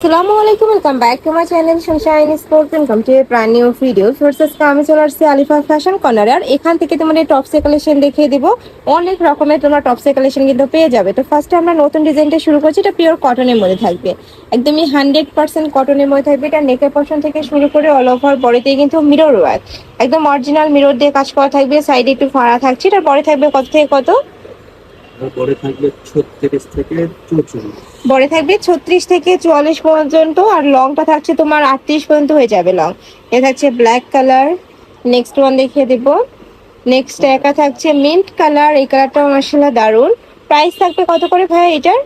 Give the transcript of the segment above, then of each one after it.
আসসালামু আলাইকুম welcome back to my channel sunshine sports welcome to brand new video sources আমি চলে আসছি আলিফা ফ্যাশন কর্নার আর এখান থেকে তোমাদের টপসে কালেকশন দেখিয়ে দিব। অনেক রকমের তোমরা টপসে কালেকশন কিন্তু পেয়ে যাবে। তো ফার্স্টে আমরা নতুন ডিজাইনটা শুরু করছি, এটা পিওর কটনের মধ্যে থাকবে। একদমই হান্ড্রেড পার্সেন্ট কটনের মধ্যে থাকবে। এটা নেকের পশন থেকে শুরু করে অল ওভার বডিতে কিন্তু মিরর ওয়ার্ক একদম অরিজিনাল মিরর দিয়ে কাজ করা থাকবে। সাইডে একটু ফাড়া থাকছে। এটার পরে থাকবে কত থেকে কত? পরে থাকবে ছত্রিশ থেকে চৌচল্লিশ। বড়ে থাকবে ছত্রিশ থেকে চুয়াল্লিশ পর্যন্ত আর লংটা থাকছে তোমার আটত্রিশ পর্যন্ত হয়ে যাবে লং এ থাকছে ব্ল্যাক কালার নেক্সট ওয়ান দেখিয়ে দেব। নেক্সট একা থাকছে মিন্ট কালার এই কালারটাও মার্শাল্লাহ দারুণ প্রাইস থাকবে কত করে ভাই এটার?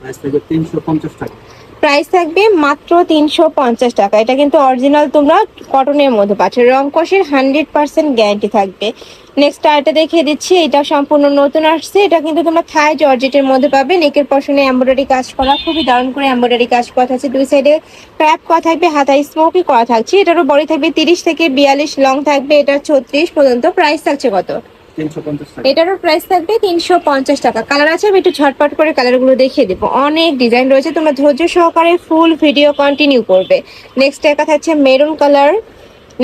প্রাইস থাকবে তিনশো পঞ্চাশ টাকা। প্রাইস থাকবে মাত্র তিনশো পঞ্চাশ টাকা। এটা কিন্তু অরিজিনাল তোমরা কটনের মধ্যে পাচ্ছ। রং কষের হান্ড্রেড পার্সেন্ট গ্যারান্টি থাকবে। নেক্সট আরেকটা দেখিয়ে দিচ্ছি, এটা সম্পূর্ণ নতুন আসছে। এটা কিন্তু তোমরা থাই জর্জেটের মধ্যে পাবে। নেকের পশনে এমব্রয়ডারি কাজ করা, খুবই দারুণ করে এমব্রয়ডারি কাজ করা থাকছে। দুই সাইডে ক্র্যাপ করা থাকবে, হাতায় স্মোকি করা থাকছে। এটারও বডি থাকবে তিরিশ থেকে বিয়াল্লিশ লং থাকবে এটা ছত্রিশ পর্যন্ত। প্রাইস থাকছে কত? এটারও প্রাইস থাকবে তিনশো পঞ্চাশ টাকা। কালার আছে, আমি একটু ঝটপট করে কালারগুলো দেখিয়ে দেবো। অনেক ডিজাইন রয়েছে, তোমরা ধৈর্য সহকারে ফুল ভিডিও কন্টিনিউ করবে। নেক্সট একা থাকছে মেরুন কালার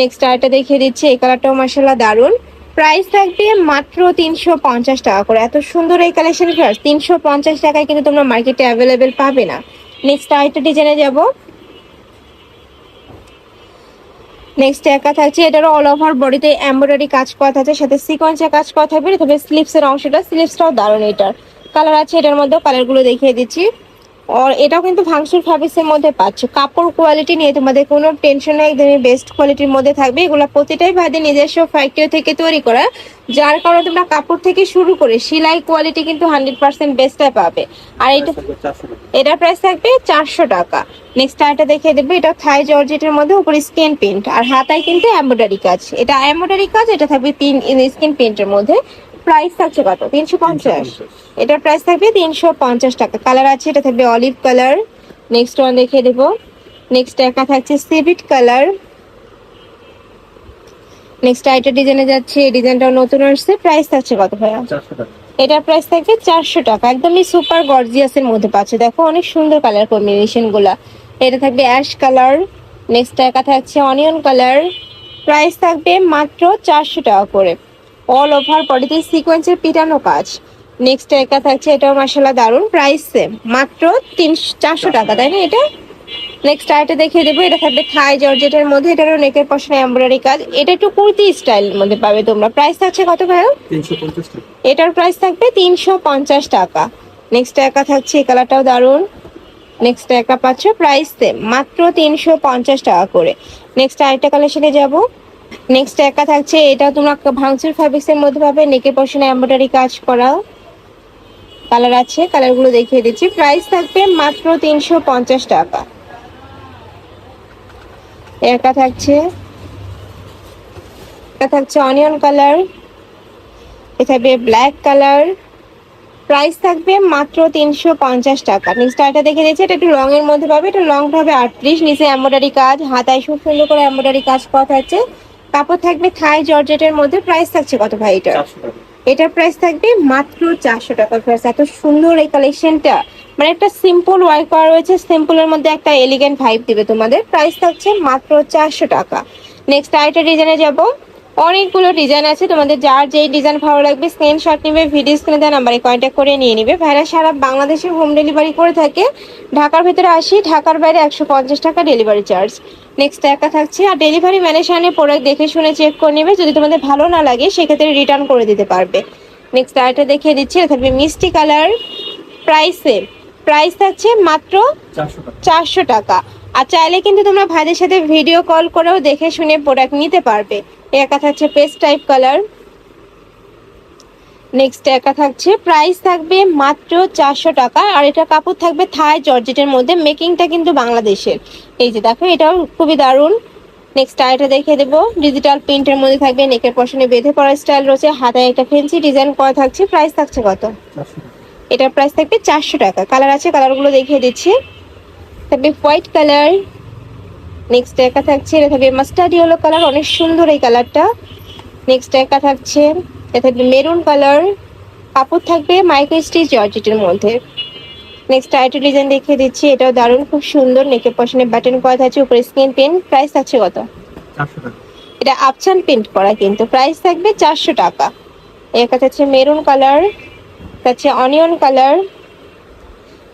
নেক্সট আরেকটা দেখিয়ে দিচ্ছি, এই কালারটাও মার্শাল্লাহ দারুণ প্রাইস থাকবে মাত্র তিনশো পঞ্চাশ টাকা করে। এত সুন্দর এই কালেকশন তিনশো পঞ্চাশ টাকায় কিন্তু তোমরা মার্কেটে অ্যাভেলেবেল পাবে না। নেক্সট আরেকটা ডিজাইনে যাব। নেক্সট একা থাকছে, এটারও অল ওভার বডিতে এমব্রয়ডারি কাজ করা থাকছে সাথে সিকোয়েন্সে কাজ করা থাকবে, তবে স্লিপসের অংশটা স্লিপসটাও দারুণ এটার। কালার আছে, এটার মধ্যেও কালারগুলো দেখিয়ে দিচ্ছি। এটাও কিন্তু ভাংসুর ফ্যাব্রিক্সের মধ্যে পাচ্ছ। কাপড় কোয়ালিটি নিয়ে তোমাদের কোনো টেনশন নেই একদমই বেস্ট কোয়ালিটির মধ্যে থাকবে। এগুলো প্রতিটাই ভাইদের নিজস্ব ফ্যাক্টরি থেকে তৈরি করা যার কারণে তোমরা কাপড় থেকে শুরু করে সেলাই কোয়ালিটি কিন্তু হান্ড্রেড পার্সেন্ট বেস্টটাই পাবে। আর এটা এটার প্রাইস থাকবে চারশো টাকা। নেক্সট আরেকটা দেখিয়ে দেবে এটা থাই জর্জেটের মধ্যে উপরে স্কিন প্রিন্ট আর হাতায় কিন্তু এমব্রয়ডারি কাজ। এটা এমব্রয়ডারি কাজ এটা থাকবে তিন স্কিন প্রিন্টের মধ্যে। প্রাইস থাকছে কত? তিনশো পঞ্চাশ। এটার প্রাইস থাকবে তিনশো পঞ্চাশ টাকা। কালার আছে এটা থাকবে অলিভ কালার নেক্সট ওয়ান দেখিয়ে দেবো। নেক্সট একা থাকছে সিভিট কালার নেক্সট আইটা ডিজাইনে যাচ্ছে এই ডিজাইনটাও নতুন আসছে। প্রাইস থাকছে কত ভাইয়া? এটার প্রাইস থাকবে চারশো টাকা। একদমই সুপার গর্জিয়াসের মধ্যে পাচ্ছে। দেখো অনেক সুন্দর কালার কম্বিনেশনগুলা। এটা থাকবে অ্যাশ কালার নেক্সট একা থাকছে অনিয়ন কালার প্রাইস থাকবে মাত্র চারশো টাকা করে। অল ওভার বডিতে সিকোয়েন্সের পিটানো কাজ। নেক্সট একা থাকছে এটাও মশলা দারুণ প্রাইস সেম মাত্র তিনশো চারশো টাকা তাই না এটা? নেক্সট আরেকটা দেখিয়ে দেবো এটা থাকবে থাই জর্জেটের মধ্যে এটারও নেকের পশনে এমব্রয়ডারি কাজ। এটা একটু কুর্তি স্টাইলের মধ্যে পাবে তোমরা। প্রাইস থাকছে কত টাকা। এটার প্রাইস থাকবে তিনশো পঞ্চাশ টাকা। নেক্সট একা থাকছে এই কালারটাও দারুণ নেক্সট একা পাচ্ছ প্রাইস সেম মাত্র তিনশো পঞ্চাশ টাকা করে। নেক্সট আরেকটা কালেকশনে যাব। নেক্সট একা থাকছে, এটা তোমরা ভাঙচুর ফ্যাব্রিক্সের মধ্যে পাবে নেকে পশনে এম্ব্রয়ডারি কাজ করা। কালার আছে কালারগুলো দেখিয়ে দিচ্ছি। প্রাইস থাকবে মাত্র তিনশো পঞ্চাশ টাকা। একা থাকছে। এটা থাকছে অনিয়ন কালার এটা থাকবে ব্ল্যাক কালার প্রাইস থাকবে মাত্র তিনশো পঞ্চাশ টাকা। নেক্সট এটা দেখে দিয়েছি এটা একটু রঙের মধ্যে পাবে, এটা লংটা হবে আটত্রিশ, নিচে এম্ব্রয়ডারি কাজ, হাতায় সুন্দর করে এম্ব্রয়ডারি কাজ করা থাকছে। কাপড় থাকবে থাই জর্জেটের মধ্যে প্রাইস থাকছে কত ভাই এটা এটার প্রাইস থাকবে মাত্র চারশো টাকা প্রাইস এত সুন্দর এই কালেকশনটা মানে একটা সিম্পল ওয়ার্ক করা রয়েছে সিম্পলের মধ্যে একটা এলিগেন্ট ভাইব দিবে তোমাদের। প্রাইস থাকছে মাত্র চারশো টাকা। নেক্সট আরেকটা ডিজাইনে যাব। অনেকগুলো ডিজাইন আছে। তোমাদের যার যেই ডিজাইন ভালো লাগবে স্ক্রিনশট নিবে ভিডিও স্ক্রিনে দেওয়া নাম্বারে কন্ট্যাক্ট করে নিয়ে নিবে। ভাইরা সারা বাংলাদেশে হোম ডেলিভারি করে থাকে। ঢাকার ভেতরে আসি ঢাকার বাইরে একশো পঞ্চাশ টাকা ডেলিভারি চার্জ নেক্সট একা থাকছে। আর ডেলিভারি ম্যানের সামনে প্রোডাক্ট দেখে শুনে চেক করে নেবে। যদি তোমাদের ভালো না লাগে সেক্ষেত্রে রিটার্ন করে দিতে পারবে। নেক্সট আরেকটা দেখিয়ে দিচ্ছি। এটা থাকবে মিষ্টি কালার প্রাইসে প্রাইস থাকছে মাত্র চারশো টাকা। আর চাইলে কিন্তু তোমরা ভাইদের সাথে ভিডিও কল করেও দেখে শুনে প্রোডাক্ট নিতে পারবে। একা থাকছে পেস্ট টাইপ কালার। নেক্সট একা থাকছে প্রাইস থাকবে মাত্র চারশো টাকা আর এটা কাপড় থাকবে থাই জর্জেটের মধ্যে মেকিংটা কিন্তু বাংলাদেশের। এই যে দেখো এটাও খুবই দারুণ। নেক্সট আরেকটা দেখিয়ে দেবো ডিজিটাল প্রিন্টের মধ্যে থাকবে নেকের পশনে বেঁধে পড়া স্টাইল রয়েছে হাতায় একটা ফেন্সি ডিজাইন করা থাকছে প্রাইস থাকছে কত? এটার প্রাইস থাকবে চারশো টাকা। কালার আছে কালারগুলো দেখিয়ে দিচ্ছি। থাকবে হোয়াইট কালার নেক্সট একা থাকছে এটা থাকবে মাস্টার্ড ইয়েলো কালার অনেক সুন্দর এই কালারটা নেক্সট একা থাকছে এটা থাকবে মেরুন কালার কাপড় থাকবে মাইক্রো স্টিচ জর্জেটের মধ্যে। নেক্সট আরেকটা ডিজাইন দেখিয়ে দিচ্ছি এটাও দারুণ খুব সুন্দর নেকে পশনে বাটন করা থাকছে উপরে স্ক্রিন পেন প্রাইস আছে কত? এটা আপচান প্রিন্ট করা কিন্তু প্রাইস থাকবে চারশো টাকা। এর কাছে হচ্ছে মেরুন কালার আছে অনিয়ন কালার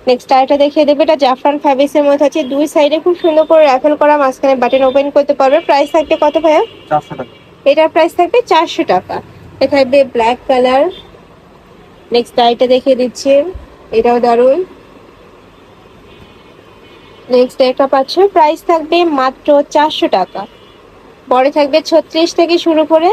নেক্সট আরেকটা দেখিয়ে দেবে। এটা জাফরান ফ্যাব্রিক্সের মধ্যে আছে। দুই সাইডে খুব সুন্দর করে র্যাফেল করা মাঝখানে বাটন ওপেন করতে পারবে। প্রাইস থাকবে কত ভাইয়া? চারশো টাকা। এটার প্রাইস থাকবে চারশো টাকা। এটা থাকবে ব্ল্যাক কালার নেক্সট আইটা দেখিয়ে দিচ্ছি। এটাও দারুণ নেক্সট একটা পাচ্ছ। প্রাইস থাকবে মাত্র চারশো টাকা। বড় থাকবে ছত্রিশ থেকে শুরু করে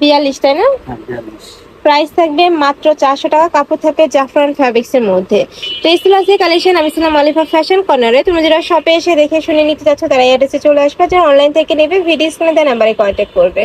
বিয়াল্লিশ তাই না? হ্যাঁ বিয়াল্লিশ। প্রাইস থাকবে মাত্র চারশো টাকা, কাপড় থাকবে জাফরান ফ্যাব্রিক্স এর মধ্যে। তো এই ছিল আজকে কালেকশন আমি ছিলাম আলিফা ফ্যাশন কর্নারে তুমি যারা শপে এসে দেখে শুনে নিতে চাচ্ছ, তারা অ্যাড্রেসে চলে আসবে। যারা অনলাইন থেকে নেবে ভিডিও স্ক্রিনে নাম্বারে কন্ট্যাক্ট করবে।